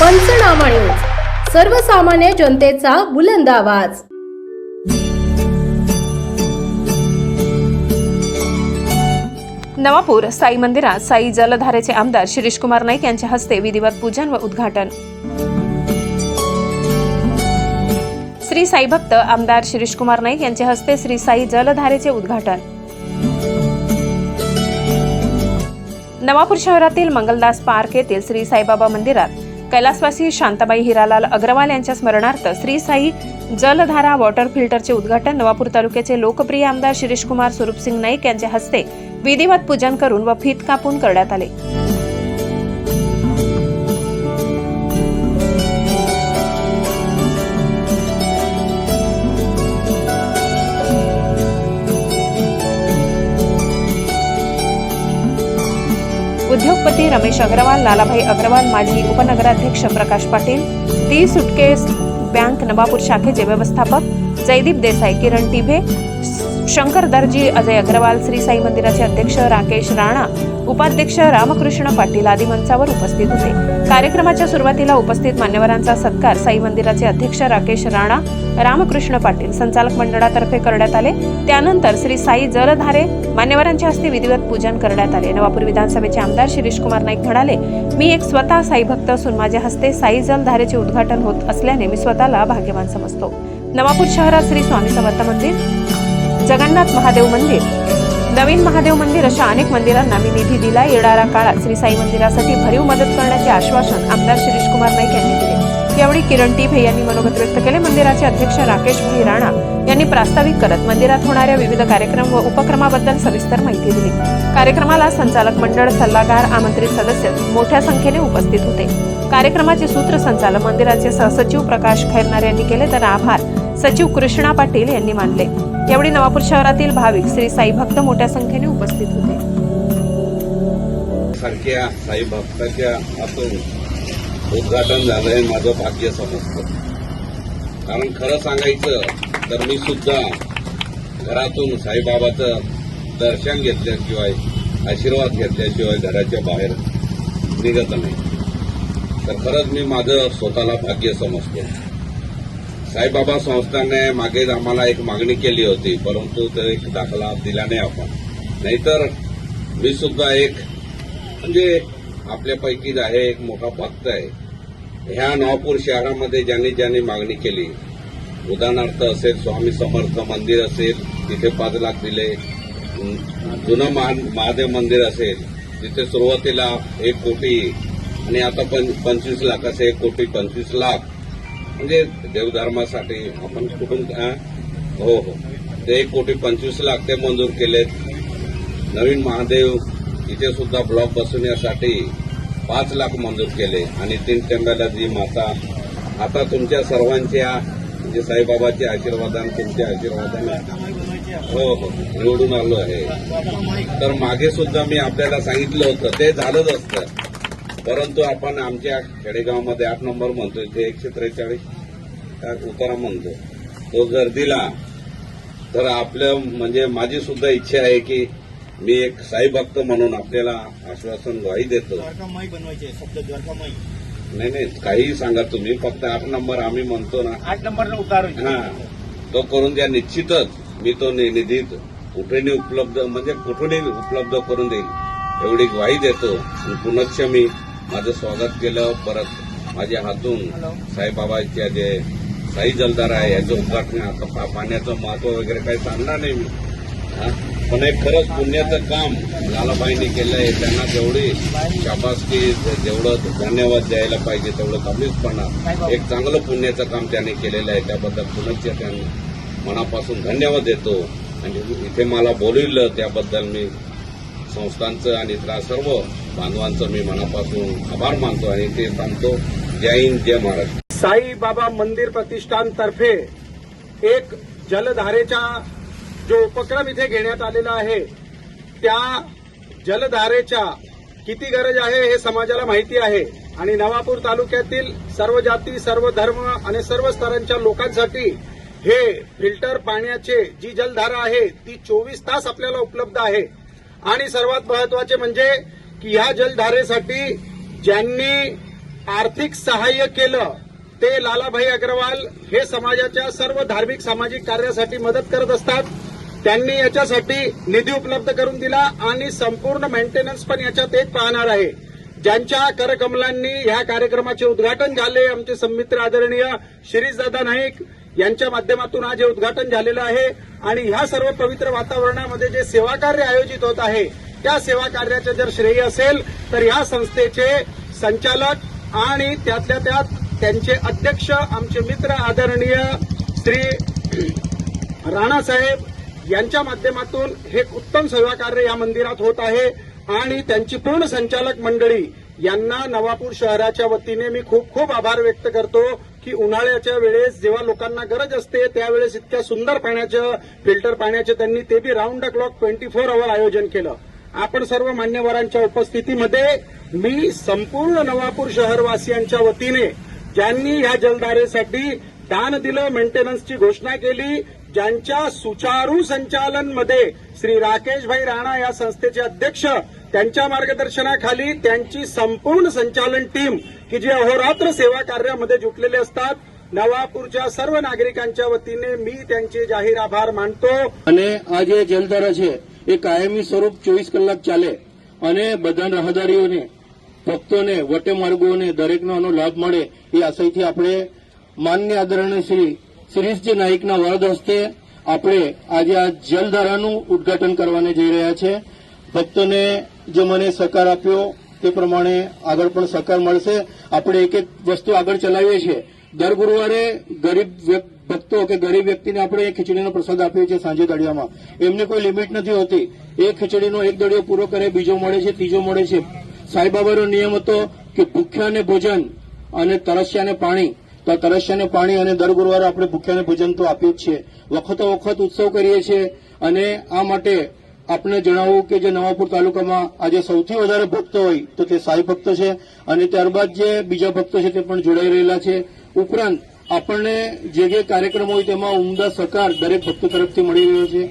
पंचनामा न्यूज. सर्वसामान्य जनतेचा बुलंद आवाज. नवापूर साई मंदिरात साई जलधारेचे आमदार शिरीष कुमार नाईक यांच्या हस्ते विधिवत पूजन व उद्घाटन. श्री साई भक्त आमदार शिरीष कुमार नाईक यांच्या हस्ते श्री साई जलधारेचे उद्घाटन. नवापूर शहरातील मंगलदास पार्क येथील श्री साईबाबा मंदिरात कैलासवासी शांताबाई हिरालाल अग्रवाल यांच्या स्मरणार्थ श्री साई जलधारा वॉटर फिल्टरचे उद्घाटन नवापूर तालुक्याचे लोकप्रिय आमदार शिरीषकुमार स्वरूपसिंग नाईक यांच्या हस्ते विधिवत पूजन करून व फीत कापून करण्यात आले. उद्योगपती रमेश अग्रवाल लालाभाई अग्रवाल माजी उपनगराध्यक्ष प्रकाश पाटील ती सुटकेस बँक नवापूर शाखेचे व्यवस्थापक जयदीप देसाई किरण टिभे शंकर दर्जी अजय अग्रवाल श्री साई मंदिराचे अध्यक्ष राकेश राणा उपाध्यक्ष रामकृष्ण पाटील आदी मंचावर उपस्थित होते. कार्यक्रमाच्या सुरुवातीला उपस्थित मान्यवरांचा सत्कार साई मंदिराचे अध्यक्ष राकेश राणा रामकृष्ण पाटील संचालक मंडळातर्फे करण्यात आले. त्यानंतर श्री साई जलधारे मान्यवरांच्या हस्ते विधिवत पूजन करण्यात आले. नवापूर विधानसभेचे आमदार शिरीष कुमार नाईक म्हणाले मी एक स्वतः साई भक्त असून माझ्या हस्ते साई जलधारेचे उद्घाटन होत असल्याने मी स्वतःला भाग्यवान समजतो. नवापूर शहरात श्री स्वामी समर्थ मंदिर जगन्नाथ महादेव मंदिर. नवीन महादेव मंदिर अशा अनेक मंदिरांना मी निधी दिला येणाऱ्या काळात श्री साई मंदिरासाठी भरीव मदत करण्याचे आश्वासन आमदार शिरीष कुमार नाईक यांनी दिले. यावेळी किरण टिभे यांनी मनोगत व्यक्त केले. मंदिराचे अध्यक्ष राकेश भाई राणा यांनी प्रास्ताविक करत मंदिरात होणाऱ्या विविध कार्यक्रम व उपक्रमाबद्दल सविस्तर माहिती दिली. कार्यक्रमाला संचालक मंडळ सल्लागार आमंत्रित सदस्य मोठ्या संख्येने उपस्थित होते. कार्यक्रमाचे सूत्रसंचालक मंदिराचे सहसचिव प्रकाश खैरनार यांनी केले. तर आभार. सचिव कृष्णा पाटील यांनी मानले. यावेळी नवापूर शहरातील भाविक श्री साई भक्त मोठ्या संख्येने उपस्थित होते. सारख्या साई भक्ताच्या हातून उद्घाटन झालंय माझं भाग्य समजतं. कारण खरं सांगायचं तर मी सुद्धा घरातून साईबाबाचं दर्शन घेतल्याशिवाय आशीर्वाद घेतल्याशिवाय घराच्या बाहेर निघत नाही. तर खरंच मी माझं स्वतःला भाग्य समजतो. साईबाबा संस्थाने मागे आम्हाला एक मागणी केली होती परंतु तो एक दाखला दिला नाही आपण. नाहीतर मी सुद्धा एक म्हणजे आपल्यापैकीच आहे एक मोठा भक्त आहे. ह्या नवापूर शहरामध्ये ज्यांनी ज्यांनी मागणी केली उदाहरणार्थ असेल स्वामी समर्थ मंदिर असेल तिथे पाच लाख दिले. जुनं महादेव मंदिर असेल तिथे सुरुवातीला एक कोटी आणि आता पंचवीस लाख असे एक कोटी पंचवीस लाख. म्हणजे देवधर्मासाठी आपण कुठून हो हो. ते एक कोटी पंचवीस लाख ते मंजूर केलेत. नवीन महादेव इथे सुद्धा ब्लॉक बसवण्यासाठी पाच लाख मंजूर केले. आणि तीन टेंब्याला जी माता आता तुमच्या सर्वांच्या म्हणजे साईबाबाच्या आशीर्वादाने तुमच्या आशीर्वादाने हो हो निवडून आलो आहे. तर मागे सुद्धा मी आपल्याला सांगितलं होतं ते झालंच असतं. परंतु आपण आमच्या खेडेगावमध्ये आठ नंबर म्हणतो इथे एकशे त्रेचाळीस. उतारा म्हणतो तो जर दिला तर आपलं म्हणजे माझी सुद्धा इच्छा आहे की मी एक साई भक्त म्हणून आपल्याला आश्वासन ग्वाही देतो. द्वारकामाई बनवायचे शब्द द्वारकामाई. नाही नाही काहीही सांगा तुम्ही फक्त आठ नंबर आम्ही म्हणतो ना. आठ नंबरला उतार हा तो करून द्या निश्चितच. मी तो नि- निधीत कुठेही उपलब्ध म्हणजे कुठूनही उपलब्ध करून देईल. एवढी ग्वाही देतो. पुनश्च मी माझं स्वागत केलं परत माझ्या हातून साईबाबाच्या जे साई जलदार आहे याचं उद्घाटन आता पाण्याचं महत्त्व वगैरे काही सांगणार नाही मी? पण एक खरंच पुण्याचं काम लालाबाईंनी केलंय त्यांना जेवढी शाबासकी जेवढं धन्यवाद द्यायला पाहिजे तेवढं कमीच पडणार. एक चांगलं पुण्याचं काम त्यांनी केलेलं आहे त्याबद्दल पुनश्च त्यांना मनापासून धन्यवाद देतो. आणि इथे मला बोलविलं त्याबद्दल मी संस्थांचं आणि सर्व बांधवांचं मी मनापासून आभार मानतो आणि ते सांगतो जय हिंद जय महाराष्ट्र. साईबाबा मंदिर प्रतिष्ठानतर्फे एक जलधारेचा जो उपक्रम इथे घेण्यात आलेला आहे त्या जलधारेच्या किती गरज आहे हे समाजाला माहिती आहे. आणि नवापूर तालुक्यातील सर्व जाती सर्व धर्म आणि सर्व स्तरांच्या लोकांसाठी हे फिल्टर पाण्याचे जी जलधारा आहे ती चोवीस तास आपल्याला उपलब्ध आहे. आणि सर्वात महत्त्वाचे म्हणजे की ह्या जलधारेसाठी ज्यांनी आर्थिक सहाय्य केलं ते लालाभाई अग्रवाल हे समाजाच्या सर्व धार्मिक सामाजिक कार्यासाठी मदत करत असतात. त्यांनी याच्यासाठी निधी उपलब्ध करून दिला आणि संपूर्ण मेंटेनन्स पण याच्यात एक पाहणार आहे. ज्यांच्या करकमलांनी ह्या कार्यक्रमाचे उद्घाटन झाले आमचे संमित्र आदरणीय शिरीषदादा नाईक यांच्या माध्यमातून आज हे उद्घाटन झालेलं आहे. आणि ह्या सर्व पवित्र वातावरणामध्ये जे सेवाकार्य आयोजित होत आहे त्या सेवा कार्याचे जर श्रेय असेल तर ह्या संस्थेचे संचालक आणि त्यातल्या त्यात त्यांचे अध्यक्ष आमचे मित्र आदरणीय श्री राणासाहेब यांच्या माध्यमातून हे उत्तम सेवा कार्य या मंदिरात होत आहे आणि त्यांची पूर्ण संचालक मंडळी यांना नवापूर शहराच्या वतीने मी खूप खूप आभार व्यक्त करतो की उन्हाळ्याच्या वेळेस जेव्हा लोकांना गरज असते त्यावेळेस इतक्या सुंदर पाण्याचं फिल्टर पाण्याचं त्यांनी ते बी round the clock twenty four hour आयोजन केलं. आपण सर्व मान्यवरांच्या उपस्थितीमध्ये मी संपूर्ण नवापूर शहरवासियांच्या वतीने ज्यांनी ह्या जलधारेसाठी दान दिलं मेंटेनन्सची घोषणा केली ज्यांच्या सुचारू संचालनमध्ये श्री राकेशभाई राणा या संस्थेचे अध्यक्ष त्यांच्या मार्गदर्शनाखाली त्यांची संपूर्ण संचालन टीम की जी अहोरात्र सेवा कार्यामध्ये जुटलेले असतात नवापूरच्या सर्व नागरिकांच्या वतीने मी त्यांचे जाहीर आभार मानतो. आणि आज हे जे એ કાયમી સ્વરૂપ ચોવીસ કલાક ચાલે અને બધા રાહદારીઓને, ભક્તોને, વટે માર્ગોને દરેકનો આનો લાભ મળે એ આશયથી આપણે માન્ય આદરણીય શ્રી શિરીષજી નાઇકના વરદ હસ્તે આપણે આજે આ જલધારાનું ઉદઘાટન કરવાને જઈ રહ્યા છે. ભક્તોને જે મને સહકાર આપ્યો તે પ્રમાણે આગળ પણ સહકાર મળશે. આપણે એક એક વસ્તુ આગળ ચલાવીએ છીએ. દર ગુરુવારે ગરીબ વ્યક- ભક્તો કે ગરીબ વ્યક્તિને આપણે એ ખીચડીનો પ્રસાદ આપીએ છીએ સાંજે દળિયામાં. એમને કોઈ લિમિટ નથી હોતી. એ ખીચડીનો એક દળિયો પૂરો કરે, બીજો મળે છે, ત્રીજો મળે છે. સાંઈબાબાનો નિયમ હતો કે ભૂખ્યાને ભોજન અને તરસ્યાને પાણી. તો તરસ્યાને પાણી અને દર ગુરુવારે આપણે ભૂખ્યાને ભોજન તો આપીએ જ છીએ. વખતો વખત ઉત્સવ કરીએ છીએ અને આ માટે આપને જણાવવું કે જે નવાપુર તાલુકામાં આજે સૌથી વધારે ભક્તો હોય તો તે સાઈ ભક્ત છે અને ત્યારબાદ જે બીજા ભક્તો છે તે પણ જોડાઈ રહેલા છે. ઉપરાંત આપણને જે જે કાર્યક્રમ હોય તેમાં ઉમદા સહકાર દરેક ભક્તો તરફથી મળી રહ્યો છે.